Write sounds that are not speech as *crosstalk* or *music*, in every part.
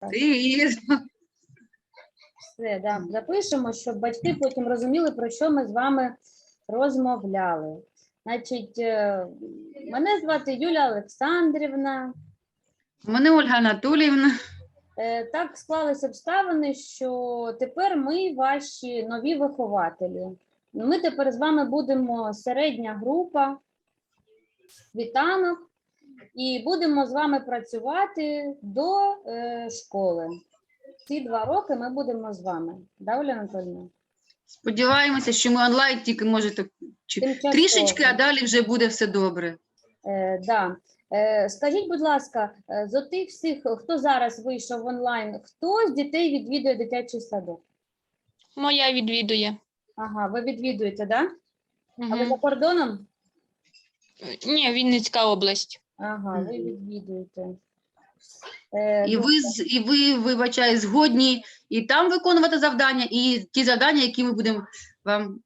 Привіт. Все, да, запишемо, щоб батьки потім розуміли, про що ми з вами розмовляли. Значить, е, мене звати Юля Олександрівна. Мене Ольга Анатоліївна. Е, Так склалися обставини, що тепер ми ваші нові вихователі. Ми тепер з вами будемо середня група світанок і будемо з вами працювати до е, школи. Ці два роки ми будемо з вами. Да, Оля Анатольовна? Сподіваємося, що ми онлайн тільки можете чи- Тимчасово. трішечки, а далі вже буде все добре. Е, да. Е, скажіть, будь ласка, е, з отих всіх, хто зараз вийшов онлайн, хто з дітей відвідує дитячий садок? Моя відвідує. Ага, ви відвідуєте, да? А ви Мгм. за кордоном? Ні, Вінницька область. Ага, ви відвідуєте. Е, І ну, ви, з- і ви, вибачаю, згодні і там виконувати завдання, і ті завдання, які ми будемо вам.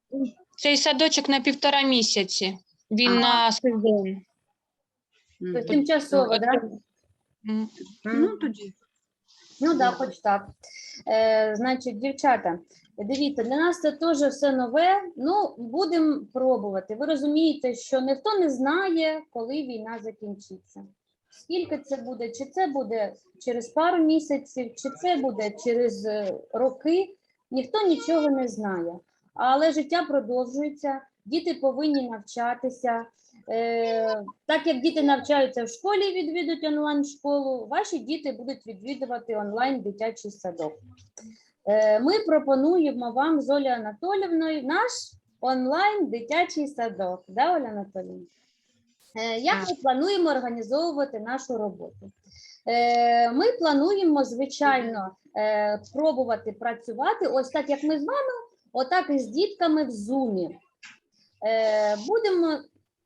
Цей садочок на півтора місяці. Він Ага. на сезон. м, тобто тимчасово, да? М. Ну, тоді. Ну да, хоч так. Е, значить, дівчата, дивіться, для нас це теж все нове. Ну, будемо пробувати. Ви розумієте, що ніхто не знає, коли війна закінчиться. Скільки це буде? Чи це буде через пару місяців, чи це буде через е, роки? Ніхто нічого не знає. Але життя продовжується, діти повинні навчатися. Е, так як діти навчаються в школі відвідують онлайн школу, ваші діти будуть відвідувати онлайн дитячий садок. Е, ми пропонуємо вам з Олею Анатолівною наш онлайн дитячий садок. Да, Оля Анатолівна? Е, як ми плануємо організовувати нашу роботу? Е, ми плануємо, звичайно, пробувати працювати ось так, як ми з вами, отак і з дітками в зумі. Будемо.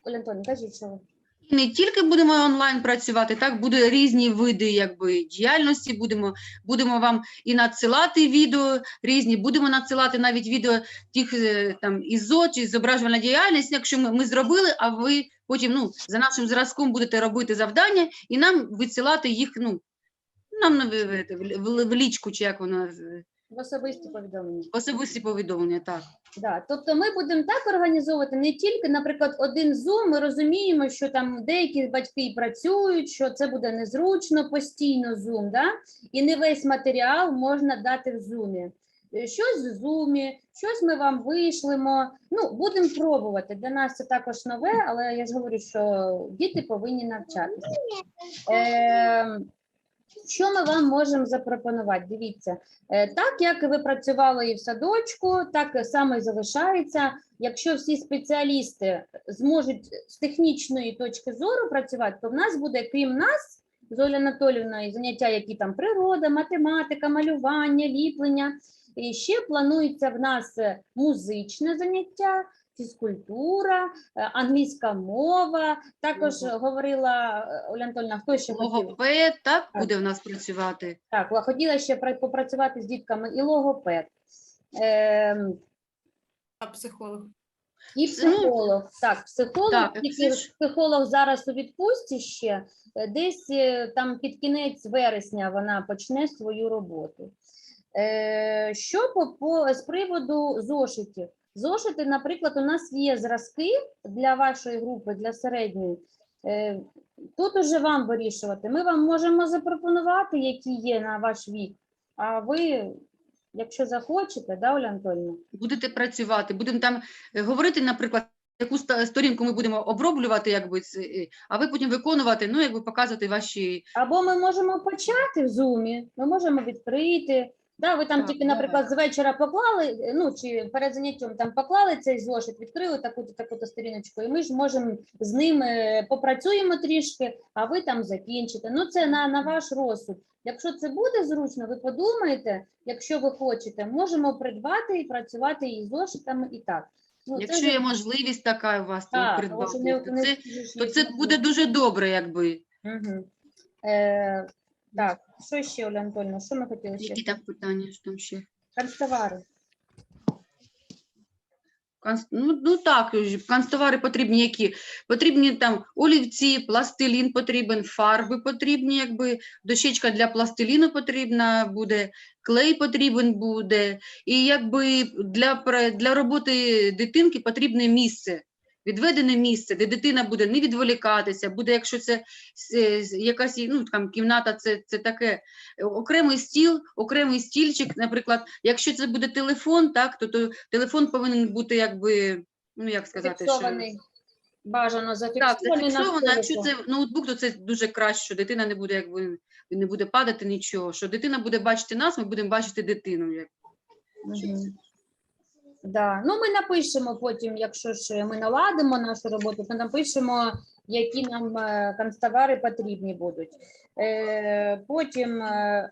Оля Антонівна, кажіть, що ви. І не тільки будемо онлайн працювати, так буде різні види якби діяльності. Будемо, будемо вам і надсилати відео різні, будемо надсилати навіть відео тих е, там ізо чи зображувальна діяльність. Якщо ми, ми зробили, а ви потім ну за нашим зразком будете робити завдання і нам висилати їх. Ну нам на в, в, в, в лічку, чи як воно В особисті повідомлення. особисті повідомлення. Так. Да. Тобто ми будемо так організовувати не тільки, наприклад, один Zoom, ми розуміємо, що там деякі батьки і працюють, що це буде незручно постійно Zoom, да? і не весь матеріал можна дати в Zoom. Е, Щось в Zoom, щось ми вам вийшлемо. Ну, будемо пробувати. Для нас це також нове, але я ж говорю, що діти повинні навчатися. Е, що ми вам можемо запропонувати? Дивіться, Е, Так як ви працювали і в садочку, так само і залишається. Якщо всі спеціалісти зможуть з технічної точки зору працювати, то в нас буде, крім нас, з Олею Анатолівною, заняття, які там природа, математика, малювання, ліплення. І ще планується в нас е, музичне заняття, фізкультура, е, англійська мова. Також говорила е, Оля Анатольовна, хто ще хотів? Логопед так Так. буде в нас працювати. Так, хотіла ще попрацювати з дітками і логопед, ем, А психолог? і психолог. Так, психолог, Так, тільки психолог зараз у відпустці ще, е, десь е, там під кінець вересня вона почне свою роботу. Е, Що по, по з приводу зошитів? Зошити, наприклад, у нас є зразки для вашої групи, для середньої. Е, Тут уже вам вирішувати. Ми вам можемо запропонувати, які є на ваш вік. А ви, якщо захочете, да, Оля Анатольовна? будете працювати, будемо там е, говорити, наприклад, яку сторінку ми будемо оброблювати, якби е, а ви потім виконувати, ну якби показувати ваші Або ми можемо почати в зумі, ми можемо відкрити. Да, ви там Так, тільки, наприклад, з вечора поклали, ну чи перед заняттям там поклали цей зошит, відкрили таку-то таку-то сторіночку, і ми ж можемо з ним е, попрацюємо трішки, а ви там закінчите. Ну це на, на ваш розсуд. Якщо це буде зручно, ви подумайте, якщо ви хочете, можемо придбати і працювати і зошитами, і так. Ну, Якщо є можливість така у вас так, придбати, не- то не це, ж то це буде дуже добре, якби. Угу. Е, так, що ще, Оля Анатольовна, що ми хотіли ще? Які там питання що там ще? Канцтовари. Канц- Ну, ну так, ж, канцтовари потрібні які? Потрібні там олівці, пластилін потрібен, фарби потрібні, якби дощечка для пластиліну потрібна буде, клей потрібен буде. І якби для, пра- для роботи дитинки потрібне місце. Відведене місце, де дитина буде не відволікатися, буде, якщо це якась ну, там, кімната, це, це таке окремий стіл, окремий стільчик, наприклад, якщо це буде телефон, так, то, то телефон повинен бути якби, ну як сказати, що Фіксований. Бажано так, зафіксований зафіксовано, якщо це ноутбук, то це дуже краще, що дитина не буде якби не буде падати нічого. Що дитина буде бачити нас, ми будемо бачити дитину. Як. Мгм. Да. Ну, ми напишемо потім, якщо ж ми наладимо нашу роботу, то напишемо, які нам е, канцтовари потрібні будуть. Е, Потім, е,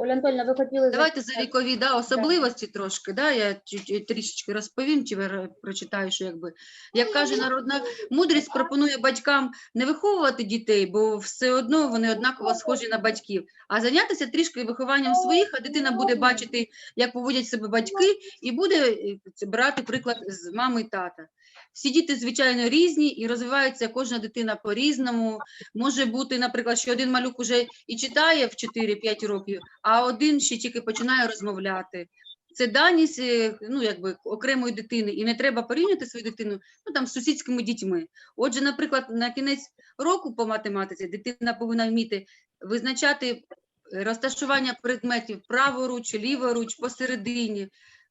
Оля Анатольовна, ви хотіли Давайте за вікові да, особливості трошки, да, я чуть- трішечки розповім, чи ви прочитаю, що якби. Як каже народна мудрість, пропонує батькам не виховувати дітей, бо все одно вони однаково схожі на батьків, а зайнятися трішки вихованням своїх, а дитина буде бачити, як поводять себе батьки, і буде е, брати приклад з мами і тата. Всі діти, звичайно, різні і розвивається кожна дитина по-різному. Може бути, наприклад, що один малюк уже і читає в 4-5 років, а один ще тільки починає розмовляти. Це даність е, ну, якби, окремої дитини, і не треба порівнювати свою дитину ну, там, з сусідськими дітьми. Отже, наприклад, на кінець року по математиці дитина повинна вміти визначати е, розташування предметів праворуч, ліворуч, посередині.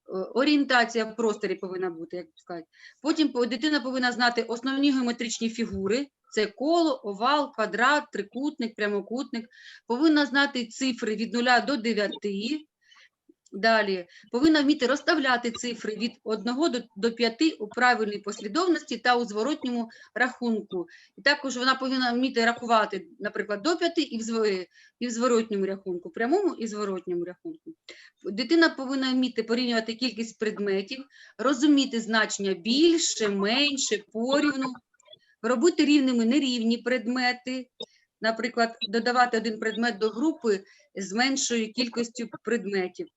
Е, Орієнтація в просторі повинна бути, як сказати. Потім по- дитина повинна знати основні геометричні фігури: це коло, овал, квадрат, трикутник, прямокутник. Повинна знати цифри від 0 до 9. Далі повинна вміти розставляти цифри від 1 до, до 5 у правильній послідовності та у зворотньому рахунку. І також вона повинна вміти рахувати, наприклад, до 5 і в, і в зворотньому рахунку, прямому і зворотньому рахунку. Дитина повинна вміти порівнювати кількість предметів, розуміти значення більше, менше, порівну, робити рівними нерівні предмети, наприклад, додавати один предмет до групи з меншою кількістю предметів.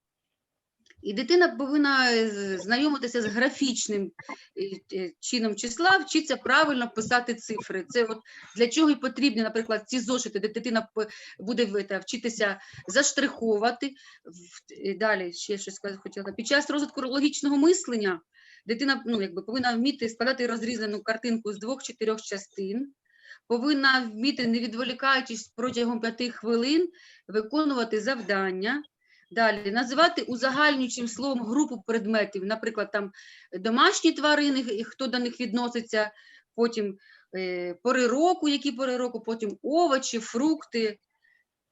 І дитина повинна е, знайомитися з графічним е, е, чином числа, вчиться правильно писати цифри. Це от для чого і потрібні, наприклад, ці зошити, де дитина буде вчитися заштриховувати. Е, Далі ще щось хотіла. Під час розвитку логічного мислення дитина ну, якби, повинна вміти складати розрізану картинку з двох-чотирьох частин. Повинна вміти, не відволікаючись протягом п'яти хвилин, виконувати завдання. Далі. Називати узагальнюючим словом групу предметів, наприклад, там домашні тварини, хто до них відноситься, потім е, пори року, які пори року, потім овочі, фрукти,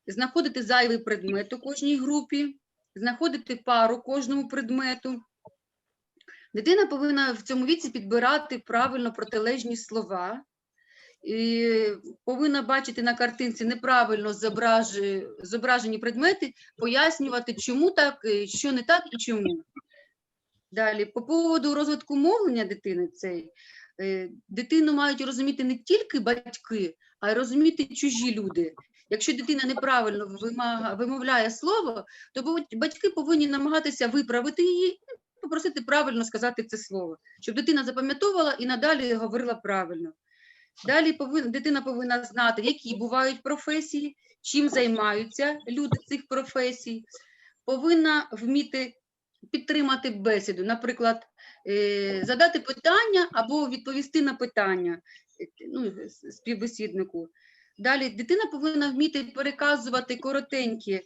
знаходити зайвий предмет у кожній групі, знаходити пару кожному предмету. Дитина повинна в цьому віці підбирати правильно протилежні слова, повинна бачити на картинці неправильно зображені предмети, пояснювати, чому так, е, що не так і чому. Далі, по поводу розвитку мовлення дитини, цей, е, дитину мають розуміти не тільки батьки, а й розуміти чужі люди. Якщо дитина неправильно вимовляє слово, то батьки повинні намагатися виправити її, попросити правильно сказати це слово, щоб дитина запам'ятовувала і надалі говорила правильно. Далі повин, дитина повинна знати, які бувають професії, чим займаються люди цих професій, повинна вміти підтримати бесіду, наприклад, е, задати питання або відповісти на питання е, ну, співбесіднику. Далі дитина повинна вміти переказувати коротенькі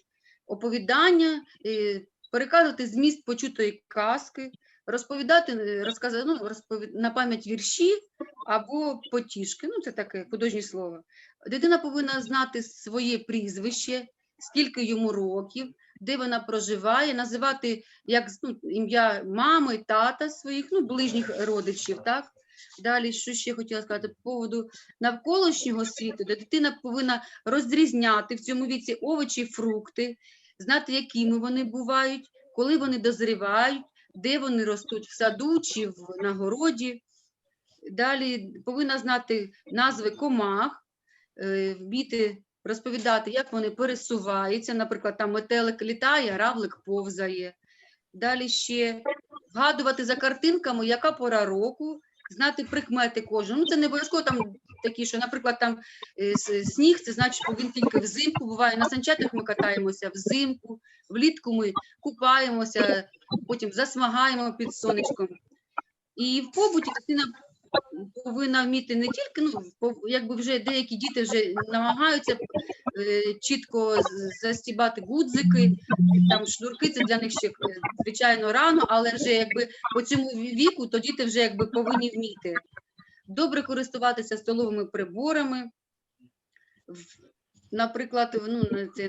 оповідання, е, переказувати зміст почутої казки, розповідати, е, розказати ну, розповід... на пам'ять вірші або потішки. Ну, це таке художнє слово. Дитина повинна знати своє прізвище, скільки йому років, де вона проживає, називати як ну, ім'я мами, тата своїх, ну, ближніх родичів. Так? Далі, що ще хотіла сказати по поводу навколишнього світу, де дитина повинна розрізняти в цьому віці овочі, фрукти, знати, якими вони бувають, коли вони дозрівають, де вони ростуть в саду чи в нагороді. Далі повинна знати назви комах, е, вміти розповідати, як вони пересуваються. Наприклад, там метелик літає, равлик повзає. Далі ще вгадувати за картинками, яка пора року, знати прикмети кожного. Ну, це не обов'язково там такі, що, наприклад, там е, сніг, це значить, що він тільки взимку буває. На санчатах ми катаємося взимку, влітку ми купаємося, потім засмагаємо під сонечком. І в побуті дитина повинна вміти не тільки, ну, якби вже деякі діти вже намагаються е, чітко застібати гудзики, там шнурки, це для них ще е, звичайно рано, але вже якби по цьому віку, то діти вже якби повинні вміти. Добре користуватися столовими приборами. Наприклад, ну,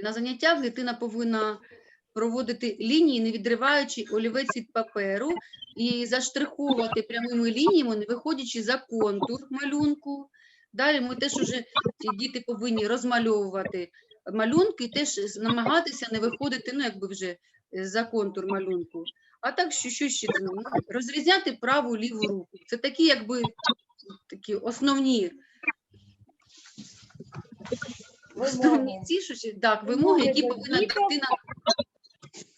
на заняттях дитина повинна проводити лінії, не відриваючи олівець від паперу, і заштриховувати прямими лініями, не виходячи за контур малюнку. Далі ми теж уже ці діти повинні розмальовувати малюнки і теж намагатися не виходити, ну якби вже е, за контур малюнку. А так, що, що ще? Ну, розрізняти праву ліву руку. Це такі, якби такі основні, основні ці, що так, вимоги, які повинна дитина.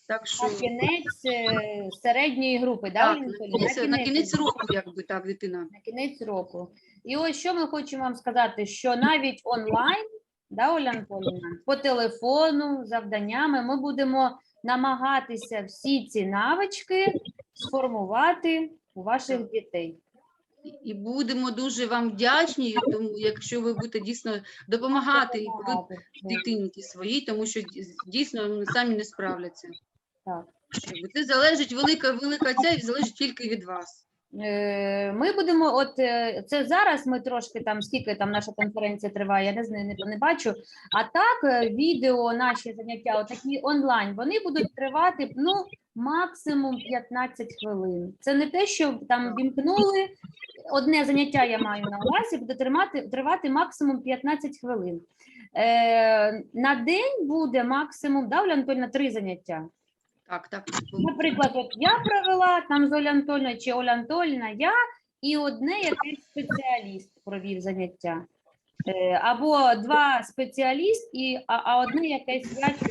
Так що На кінець е, *laughs* середньої групи, да, так, Олена на кінець, на кінець року, якби так, дитина. на кінець року. І ось що ми хочемо вам сказати, що навіть онлайн, да, Оля Анатоліївна, по телефону, завданнями, ми будемо намагатися всі ці навички сформувати у ваших дітей. І будемо дуже вам вдячні, тому якщо ви будете дійсно допомагати і ви дитинці своїй, тому що дійсно вони самі не справляться. Так. Це залежить велика велика ця і залежить тільки від вас. Е, Ми будемо, от е, це зараз ми трошки там, скільки там наша конференція триває, я не знаю, не, не бачу. А так, е, відео, наші заняття, такі онлайн, вони будуть тривати ну, максимум 15 хвилин. Це не те, що там вімкнули. Одне заняття я маю на увазі, буде тримати, тривати максимум 15 хвилин. Е, на день буде максимум, да, Оля Анатольовна, три заняття. Так, так. Наприклад, от я провела там з Оля Антонівна чи Оля Антонівна, я і одне якийсь спеціаліст провів заняття. Е, Або два спеціаліст, і, а, а одне якесь я чи.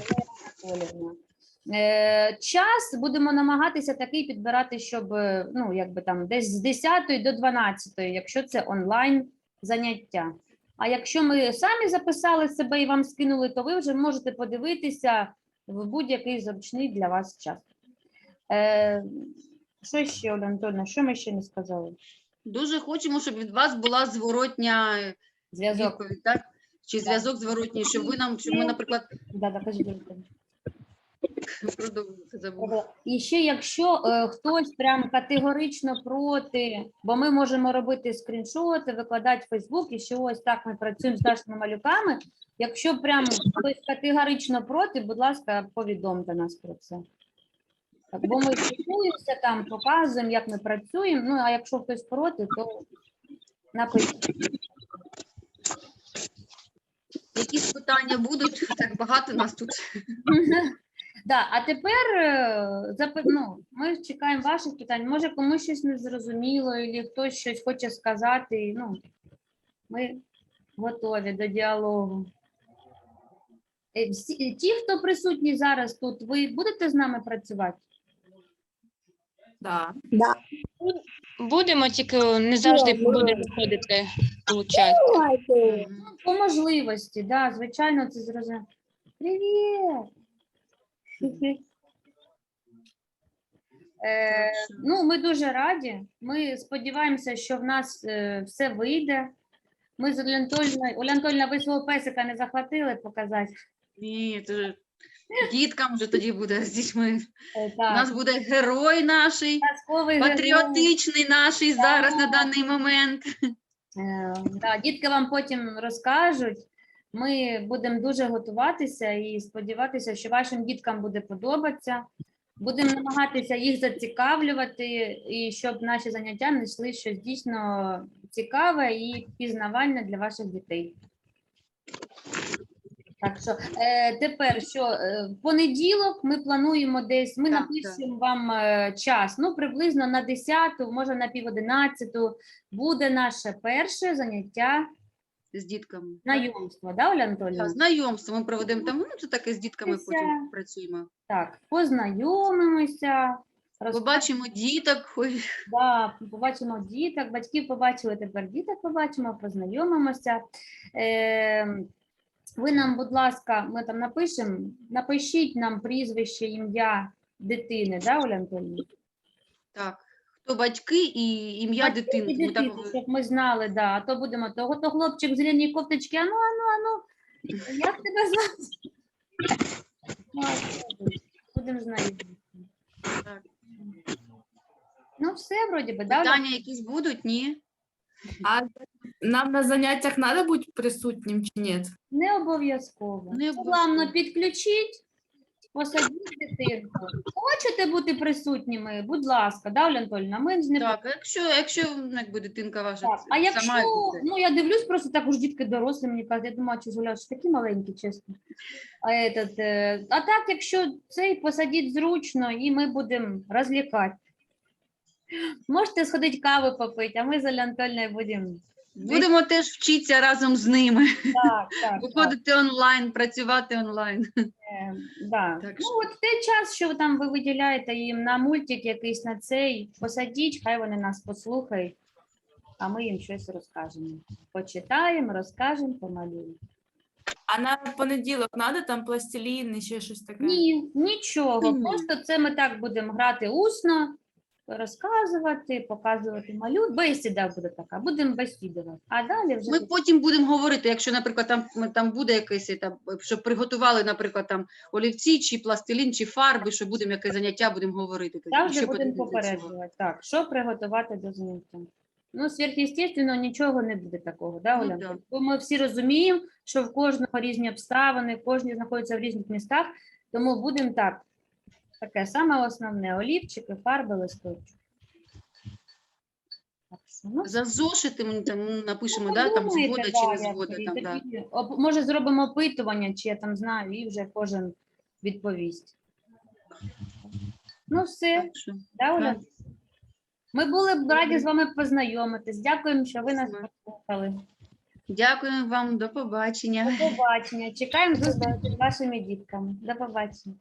Е, Час будемо намагатися такий підбирати, щоб е, ну, якби там десь з 10 до 12, якщо це онлайн заняття. А якщо ми самі записали себе і вам скинули, то ви вже можете подивитися в будь-який зручний для вас час. Е, що ще, Оля що ми ще не сказали? Дуже хочемо, щоб від вас була зворотня Зв'язок. відповідь, так? Чи зв'язок зворотній, щоб ви нам, щоб ми, наприклад, Да, да, кажіть, Оля Анатольовна. продовжуйте забула. І ще якщо е, хтось прям категорично проти, бо ми можемо робити скріншоти, викладати в Фейсбук, і що ось так ми працюємо з нашими малюками. Якщо прям хтось категорично проти, будь ласка, повідомте нас про це. Так, бо ми спілкуємося там, показуємо, як ми працюємо. Ну а якщо хтось проти, то напишіть. Якісь питання будуть? Так багато нас тут. *laughs* Да, а тепер е, ну, ми чекаємо ваших питань. Може, комусь щось не зрозуміло, або хтось щось хоче сказати. Ну, ми готові до діалогу. Е, всі- Ті, хто присутні зараз тут, ви будете з нами працювати? Да. Будемо, тільки не завжди буде виходити получати. Мгм. По можливості, да, звичайно, це зрозуміло. Привіт! Е, ну, ми дуже раді. Ми сподіваємося, що в нас е, все вийде. Ми з Оля Анатольовною, Оля ви свого песика не захватили показати? Ні, це ж діткам вже тоді буде з дітьми. Е, У нас буде герой наш, казковий герой. патріотичний наш зараз на даний момент. Е, Да, дітки вам потім розкажуть. Ми будемо дуже готуватися і сподіватися, що вашим діткам буде подобатися. Будемо намагатися їх зацікавлювати, і щоб наші заняття знайшли щось дійсно цікаве і пізнавальне для ваших дітей. Так що е, тепер що е, в понеділок ми плануємо десь, ми Так, напишемо вам е, час, ну приблизно на 10, може на пів 11 буде наше перше заняття з дітками. Знайомство, да, Оля Анатольовна? Так, Знайомство ми проведемо там, ну це таке з дітками потім працюємо. Так, познайомимося. роз- Побачимо діток, Да, побачимо діток, батьків побачили, тепер діток побачимо, познайомимося. Е, ви нам, будь ласка, ми там напишемо, напишіть нам прізвище, ім'я дитини, да, Оля Анатольовна? так. Хто батьки і ім'я Батьки і. Ми так дитини, щоб ми знали, да, а то будемо того, то хлопчик в зеленій кофточці, ану, ану, ану. Як тебе звати? Ладно, Будемо знати. Так. Ну, все, вроді би, да, Оля? питання якісь будуть? Ні? А нам на заняттях треба бути присутнім чи ні? Не обов'язково. Не обов'язково. Главное, підключіть, посадіть дитинку. Хочете бути присутніми? Будь ласка, да, Оля Анатольовна? Ми ж не Так, якщо, якщо ну, якби дитинка ваша Так, а якщо, сама буде. ну я дивлюсь, просто так уж дітки дорослі, мені кажуть, я думаю, чи Зуля, що такі маленькі, чесно. А, этот, е, а так, якщо цей посадіть зручно, і ми будемо розлікати. Можете сходити каву попити, а ми з Оля будемо. Будемо теж вчитися разом з ними, Так, так, так. виходити онлайн, працювати онлайн. Е, Да. Так ну, що- от той час, що ви там ви виділяєте їм на мультик якийсь на цей, посадіть, хай вони нас послухають, а ми їм щось розкажемо. Почитаємо, розкажемо, помалюємо. А на понеділок треба там пластилін і ще щось таке? Ні, нічого. Ні. Просто це ми так будемо грати усно, розказувати, показувати малюнок. Бесіда буде така, будемо бесідувати. А далі вже Ми потім будемо говорити, якщо, наприклад, там, ми- там буде якесь, там, щоб приготували, наприклад, там олівці, чи пластилін, чи фарби, що будемо яке заняття, будемо говорити. тоді, завжди будемо попереджувати. Так, що приготувати до заняття. Ну, сверхъестественно, нічого не буде такого, да, Ну, да. Бо ми всі розуміємо, що в кожного різні обставини, кожен знаходиться в різних містах, тому будемо так. Таке саме основне: олівчики, фарби, листочки. Що, ну, За зошити ми там напишемо, Ну, да, там згода чи не згода. Там, да. Може, зробимо опитування, чи я там знаю, і вже кожен відповість. Ну, все, що, да, Оля? Ми були б раді з вами познайомитись. Дякуємо, що ви нас Спасибо. послухали. Дякую вам, до побачення. До побачення. Чекаємо зустрічі з вашими дітками. До побачення.